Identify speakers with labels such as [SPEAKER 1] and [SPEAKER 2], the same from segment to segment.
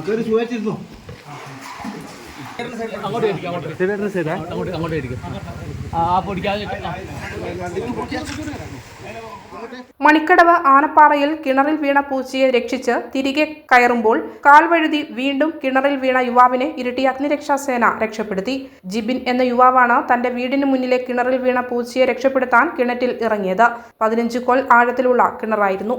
[SPEAKER 1] കയറി സുഖമായിട്ടിരുന്നോ
[SPEAKER 2] അങ്ങോട്ട് അങ്ങോട്ട് അങ്ങോട്ട്
[SPEAKER 3] മണിക്കടവ് ആനപ്പാറയിൽ കിണറിൽ വീണ പൂച്ചയെ രക്ഷിച്ച് തിരികെ കയറുമ്പോൾ കാൽവഴുതി വീണ്ടും കിണറിൽ വീണ യുവാവിനെ ഇരിട്ടി അഗ്നിരക്ഷാസേന രക്ഷപ്പെടുത്തി. ജിബിൻ എന്ന യുവാവാണ് തന്റെ വീടിന് മുന്നിലെ കിണറിൽ വീണ പൂച്ചയെ രക്ഷപ്പെടുത്താൻ കിണറ്റിൽ ഇറങ്ങിയത്. പതിനഞ്ച് കോൽ ആഴത്തിലുള്ള കിണറായിരുന്നു.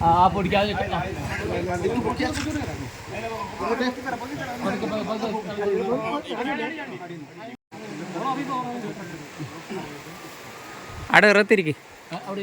[SPEAKER 2] ആ, പൊടിക്കാതെ
[SPEAKER 4] അവിടെ ഇറത്തിരിക്കും
[SPEAKER 2] അവിടെ